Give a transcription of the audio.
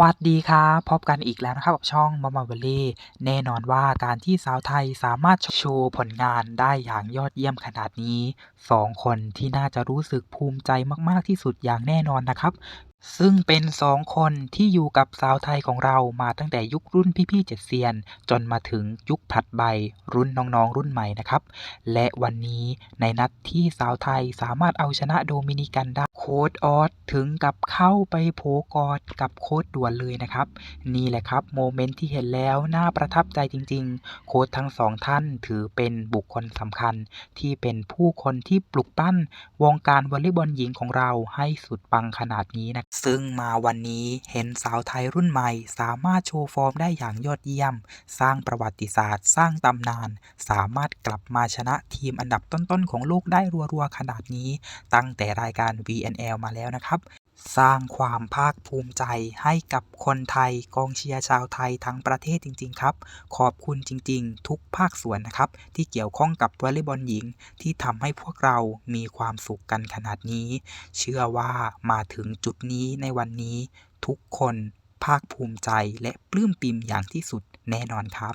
วัสดีครับพบกันอีกแล้วนะครับกับช่องมามาเวลี่แน่นอนว่าการที่สาวไทยสามารถโชว์ผลงานได้อย่างยอดเยี่ยมขนาดนี้สองคนที่น่าจะรู้สึกภูมิใจมากๆที่สุดอย่างแน่นอนนะครับ ซึ่งเป็นสองคนที่อยู่กับสาวไทยของเรามาตั้งแต่ยุครุ่นพี่ๆเจ็ดเซียน จนมาถึงยุคถัดไปรุ่นน้องๆรุ่นใหม่นะครับ และวันนี้ในนัดที่สาวไทยสามารถเอาชนะโดมินิกันได้ ค้ดออสถึงกับเข้าไปโผกอดกับโค้ดด่วนเลยนะครับ นี่แหละครับโมเมนต์ที่เห็นแล้วน่าประทับใจจริง ๆ โค้ดทั้งสองท่านถือเป็นบุคคลสำคัญ ที่เป็นผู้คนที่ปลุกปั้นวงการวอลเลย์บอลหญิงของเราให้สุดปังขนาดนี้นะซึ่งมาวันนี้เห็นสาวไทยรุ่นใหม่ สามารถโชว์ฟอร์มได้อย่างยอดเยี่ยม สร้างประวัติศาสตร์ สร้างตำนาน สามารถกลับมาชนะทีมอันดับต้นๆของโลกได้รัวๆขนาดนี้ ตั้งแต่รายการ NL มาแล้วนะครับ สร้างความภาคภูมิใจให้กับคนไทยกองเชียร์ชาวไทยทั้งประเทศจริง ๆ ครับ ขอบคุณจริง ๆ ทุกภาคส่วนนะครับ ที่เกี่ยวข้องกับวอลเลย์บอลหญิง ที่ทำให้พวกเรามีความสุขกันขนาดนี้ เชื่อว่ามาถึงจุดนี้ในวันนี้ ทุกคนภาคภูมิใจและปลื้มปิ่มอย่างที่สุดแน่นอนครับ